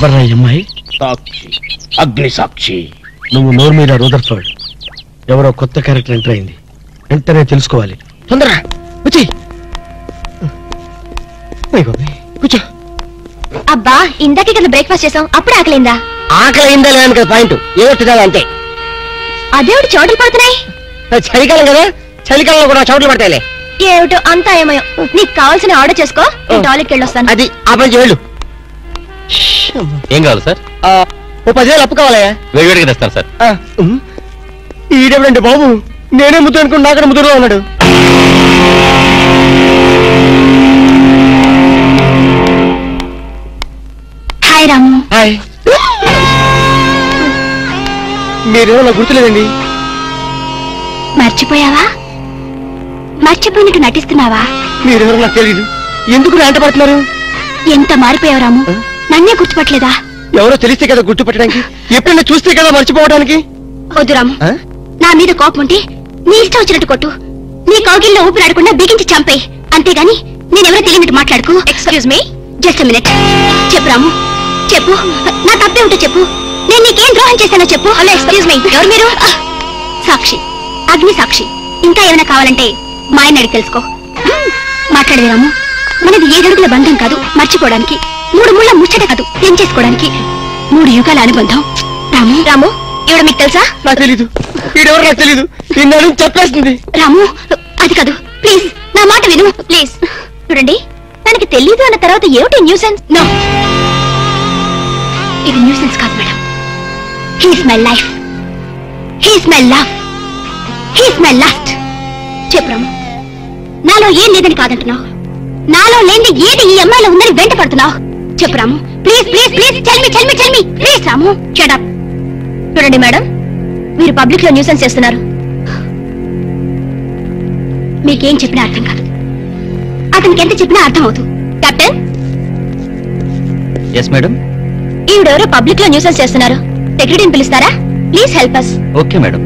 ఎవర్రా ఈ అమ్మాయి? సాక్షి. అగ్ని సాక్షి. నువ్వు నోరు మీద రూదర్ఫర్డ్ ఎవరో కొత్త క్యారెక్టర్ ఎంటర్ అయింది. వెంటనే తెలుసుకోవాలి. తొందరగా వచ్చి కూర్చో. అబ్బా ఇందాకే కదా బ్రేక్ఫాస్ట్ చేసాం అప్పుడు ఆకలిందా? ఆకలి అయిందా లేదని కదా పాయింట్. ఏదో తినాలి అంతే. అదేమిటి చోటులు పడుతున్నాయి. చలికాలం కదా? చలికాలంలో కూడా చోట్లు పడతాయిలే. ఏమిటో అంతా ఏమయో నీకు కావాల్సిన ఆర్డర్ చేసుకో నేను టాయిలెట్కి వెళ్ళొస్తాను. అది ఆ పని వెళ్ళు. ఏం కావాలి సార్? ఆ, ఓ పదివేలు అప్పు కావాలయ్యా. వేడివేడిగా తెస్తాను సార్. ఆ, ఉమ్. ఈడెవడండి బాబు నేనే ముద్దు అనుకుని నాకడ ముద్దులో ఉన్నాడు. హాయ్ రాము. హాయ్. మీరేమో నాకు గుర్తులేదండి. మర్చిపోయావా? మర్చిపోయినట్టు నటిస్తున్నావా? మీరెవరో నాకు తెలియదు ఎందుకు వెంట పడుతున్నారు? ఎంత మారిపోయావు రాము? నన్నే గుర్తుపట్టలేదా? ఎవరో తెలిస్తే కదా గుర్తుపెట్టడానికి? ఎప్పుడైనా చూస్తే కదా మర్చిపోవడానికి? వద్దు రాము. ఆ? నా మీద కోపం ఉంటే నీ ఇష్టం వచ్చినట్టు కొట్టు. నీ కౌగిల్లో ఊపిరాడకుండా బిగించి చంపేయి. అంతేగాని నేనెవరో తెలియనట్టు మాట్లాడుకో. ఎక్స్క్యూజ్ మీ జస్ట్ మినిట్ చెప్పు రాము. చెప్పు. నా తప్పే ఉంటే చెప్పు. నేను నీకేం ద్రోహం చేశానో చెప్పు. హలో ఎక్స్క్యూజ్ మీ ఎవరు మీరు? సాక్షి. అగ్ని సాక్షి. ఇంకా ఏమైనా కావాలంటే మా ఆయన అడిగి తెలుసుకో. మాట్లాడేది రాము. మనది ఏడడుగుల బంధం కాదు మర్చిపోవడానికి. మూడు ముళ్ళ ముచ్చట కాదు. పెంచేసుకోవడానికి మూడు యుగాల అనుబంధం. రాము? రాము? ఇవిడ మీకు తెలుసా? నాకు తెలీదు. నాకు తెలీదు. నిన్న చెప్పేస్తుంది. రాము అది కాదు. ప్లీజ్ నా మాట విను. ప్లీజ్. చూడండి తనకి తెలీదు అన్న తర్వాత ఏమిటి న్యూసెన్స్ నో ఇది న్యూసెన్స్ కాదు madam. He's my life he's my love he's my last చెప్పు రాము. నాలో ఏం లేదని కాదంటున్నావు. నాలో లేని ఏది ఈ అమ్మాయిలో ఉందని వెంట పడుతున్నావు చెప్పు రాము. ప్లీజ్ ప్లీజ్ ప్లీజ్ చల్మి చల్మి చల్మి ప్లీజ్ రాము షడప్ చూడండి మేడం మీరు పబ్లిక్లో న్యూసెన్స్ చేస్తున్నారు. మీకేం చెప్పినా అర్థం కాదు. అతనికి ఎంత చెప్పినా అర్థం అవుతుంది. కెప్టెన్ ఎస్ మేడం ఈవిడెవరో పబ్లిక్లో న్యూసెన్స్ చేస్తున్నారు. సెక్రటరీని పిలుస్తారా? Please help us okay madam